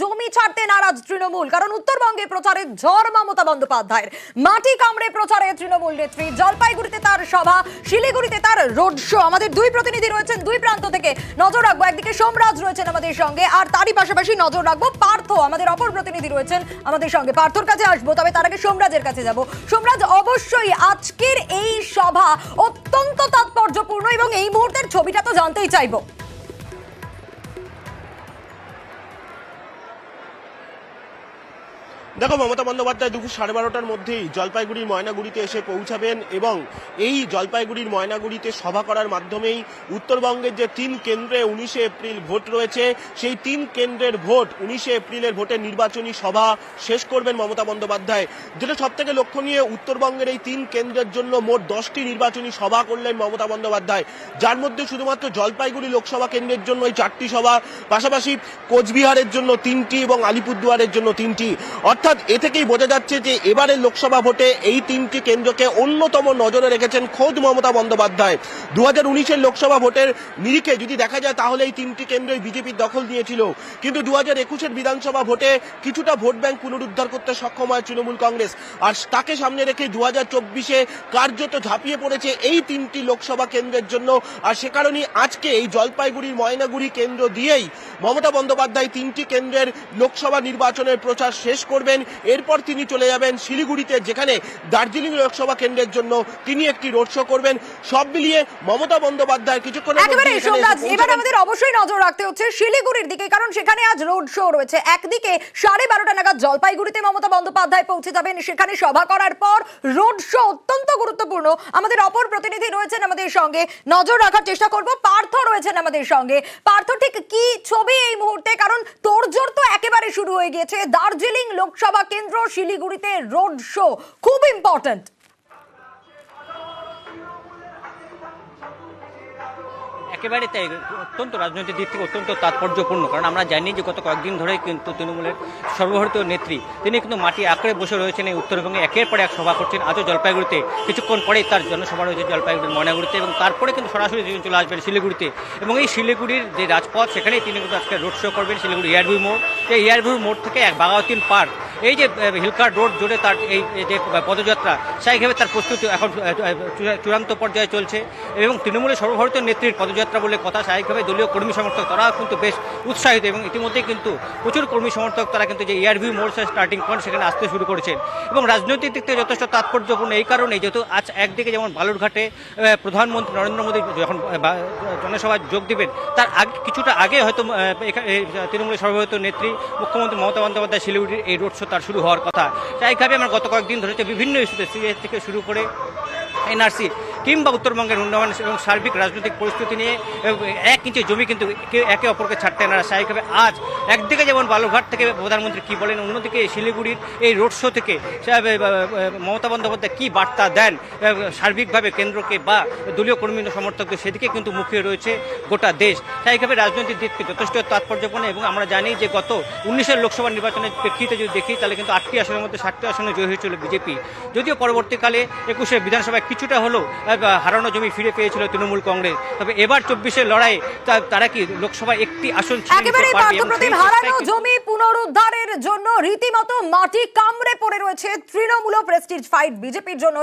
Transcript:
জমি ছাড়তে নারাজ তৃণমূল, কারণ উত্তরবঙ্গে প্রচারে ঝড় মমতা বন্দ্যোপাধ্যায়ের। মাটি কামড়ে প্রচারে তৃণমূল নেত্রী, জলপাইগুড়িতে তার সভা, শিলিগুড়িতে তার রোড শো। আমাদের দুই প্রতিনিধি রয়েছেন দুই প্রান্ত থেকে। নজর রাখব, একদিকে সোমরাজ রয়েছেন আমাদের সঙ্গে, আর তারই পাশাপাশি নজর রাখব পার্থ। আমাদের অপর প্রতিনিধি রয়েছেন আমাদের সঙ্গে। পার্থর কাছে আসব, তবে তার আগে সোমরাজের কাছে যাব। সোমরাজ, অবশ্যই আজকের এই সভা অত্যন্ত তাৎপর্যপূর্ণ এবং এই মুহূর্তের ছবিটা তো জানতেই চাইব। দেখো, মমতা বন্দ্যোপাধ্যায় দুপুর সাড়ে বারোটার মধ্যেই জলপাইগুড়ির ময়নাগুড়িতে এসে পৌঁছাবেন এবং এই জলপাইগুড়ির ময়নাগুড়িতে সভা করার মাধ্যমেই উত্তরবঙ্গের যে তিন কেন্দ্রে উনিশে এপ্রিল ভোট রয়েছে, সেই তিন কেন্দ্রের ভোট উনিশে এপ্রিলের ভোটের নির্বাচনী সভা শেষ করবেন মমতা বন্দ্যোপাধ্যায়। যেটা সব থেকে লক্ষণীয়, উত্তরবঙ্গের এই তিন কেন্দ্রের জন্য মোট দশটি নির্বাচনী সভা করলেন মমতা বন্দ্যোপাধ্যায়। যার মধ্যে শুধুমাত্র জলপাইগুড়ি লোকসভা কেন্দ্রের জন্য এই চারটি সভা, পাশাপাশি কোচবিহারের জন্য তিনটি এবং আলিপুরদুয়ারের জন্য তিনটি। অর্থাৎ এ থেকেই বোঝা যাচ্ছে যে এবারের লোকসভা ভোটে এই তিনটি কেন্দ্রকে অন্যতম নজরে রেখেছেন খোদ মমতা বন্দ্যোপাধ্যায়। দু হাজার উনিশের লোকসভা ভোটের নিরিখে যদি দেখা যায় তাহলে এই তিনটি কেন্দ্রই বিজেপির দখল দিয়েছিল। কিন্তু দু হাজার একুশের বিধানসভা ভোটে কিছুটা ভোট ব্যাংক পুনরুদ্ধার করতে সক্ষম হয় তৃণমূল কংগ্রেস। আর তাকে সামনে রেখে দু হাজার চব্বিশে কার্যত ঝাঁপিয়ে পড়েছে এই তিনটি লোকসভা কেন্দ্রের জন্য। আর সে কারণেই আজকে এই জলপাইগুড়ির ময়নাগুড়ি কেন্দ্র দিয়েই মমতা বন্দ্যোপাধ্যায় তিনটি কেন্দ্রের লোকসভা নির্বাচনের প্রচার শেষ করবেন। এরপর তিনি চলে যাবেন শিলিগুড়িতে যেখানে দার্জিলিং লোকসভা কেন্দ্রের জন্য তিনি একটি রোড শো করবেন। সব মিলিয়ে মমতা বন্দ্যোপাধ্যায় কিছুক্ষণ এবার আমাদের অবশ্যই নজর রাখতে হচ্ছে শিলিগুড়ির দিকে কারণ সেখানে আজ রোড শো রয়েছে। একদিকে সাড়ে বারোটা নাগাদ জলপাইগুড়িতে মমতা বন্দ্যোপাধ্যায় পৌঁছে যাবেন। সেখানে সভা করার পর রোড শো অত্যন্ত গুরুত্বপূর্ণ। আমাদের অপর প্রতিনিধি রয়েছেন আমাদের সঙ্গে। নজর রাখার চেষ্টা করব। পার্থ রয়েছেন আমাদের সঙ্গে। পার্থ ঠিক কি ছবি এই মুহূর্তে, কারণ তোড়জোড় তো একেবারে শুরু হয়ে গিয়েছে। দার্জিলিং লোকসভা কেন্দ্র শিলিগুড়িতে রোড শো খুব ইম্পর্ট্যান্ট একেবারে তাই, অত্যন্ত রাজনৈতিক দিক থেকে অত্যন্ত তাৎপর্যপূর্ণ। কারণ আমরা জানি যে গত কয়েকদিন ধরে কিন্তু তৃণমূলের সর্বভারতীয় নেত্রী, তিনি কিন্তু মাটি আঁকড়ে বসে রয়েছেন এই উত্তরবঙ্গে, একের পর এক সভা করছেন। আজও জলপাইগুড়িতে কিছুক্ষণ পরেই তার জনসভা রয়েছে জলপাইগুড়ির ময়নাগুড়িতে এবং তারপরে কিন্তু সরাসরি তিনি চলে আসবেন শিলিগুড়িতে। এবং এই শিলিগুড়ির যে রাজপথ, সেখানেই তিনি কিন্তু আজকে রোড শো করবেন, শিলিগুড়ি এয়ারভিউ মোড়। এই এয়ারভিউ মোড় থেকে এক বাগাওয়াতিন পার্ক এই যে হিলকার রোড জুড়ে তার এই যে পদযাত্রা সেইভাবে তার প্রস্তুতি এখন চূড়ান্ত পর্যায়ে চলছে। এবং তৃণমূলের সর্বভারতীয় নেত্রীর পদযাত্রা বলে কথা স্বাভাবিকভাবে দলীয় কর্মী সমর্থক তারা কিন্তু বেশ উৎসাহিত এবং ইতিমধ্যে কিন্তু প্রচুর কর্মী সমর্থক তারা কিন্তু যে এয়ারভিউ মোড় স্টার্টিং পয়েন্ট সেখানে আসতে শুরু করেছেন। এবং রাজনৈতিক দিক থেকে যথেষ্ট তাৎপর্যপূর্ণ এই কারণে যেহেতু আজ একদিকে যেমন বালুরঘাটে প্রধানমন্ত্রী নরেন্দ্র মোদী যখন জনসভায় যোগ দিবেন, তার আগে, কিছুটা আগে হয়তো তৃণমূলের সর্বভারতীয় নেত্রী মুখ্যমন্ত্রী মমতা বন্দ্যোপাধ্যায় শিলিগুড়ির এই রোড তার শুরু হওয়ার কথা। তাইভাবে আমরা গত কয়েকদিন ধরেছে বিভিন্ন ইস্যুতে সিএস থেকে শুরু করে এনআরসি। কিংবা উত্তরবঙ্গের উন্নয়ন এবং সার্বিক রাজনৈতিক পরিস্থিতি নিয়ে এক ইঞ্চি জমি কিন্তু কেউ একে অপরকে ছাড়তে না স্বাভাবিকভাবে আজ একদিকে যেমন বালুরঘাট থেকে প্রধানমন্ত্রী কী বলেন, অন্যদিকে শিলিগুড়ির এই রোড শো থেকে মমতা বন্দ্যোপাধ্যায় কী বার্তা দেন সার্বিকভাবে কেন্দ্রকে বা দলীয় কর্মী সমর্থকদের, সেদিকে কিন্তু মুখিয়ে রয়েছে গোটা দেশ। স্বাভাবিকভাবে রাজনৈতিক দিককে যথেষ্ট তাৎপর্যপূর্ণ এবং আমরা জানি যে গত উনিশের লোকসভা নির্বাচনের প্রেক্ষিতে যদি দেখি, তাহলে কিন্তু আটটি আসনের মধ্যে ষাটটি আসনে জয়ী হয়েছিল বিজেপি। যদিও পরবর্তীকালে একুশে বিধানসভায় কিছুটা হলো হারানো জমি ফিরে পেয়েছিল তৃণমূল কংগ্রেস। তবে এবার চব্বিশের লড়াই তারা কি লোকসভা একটি আসন একেবারে হারানো জমি পুনরুদ্ধারের জন্য রীতিমতো মাটি কামড়ে পড়ে রয়েছে তৃণমূল প্রেস্টিজ ফাইট বিজেপির জন্য।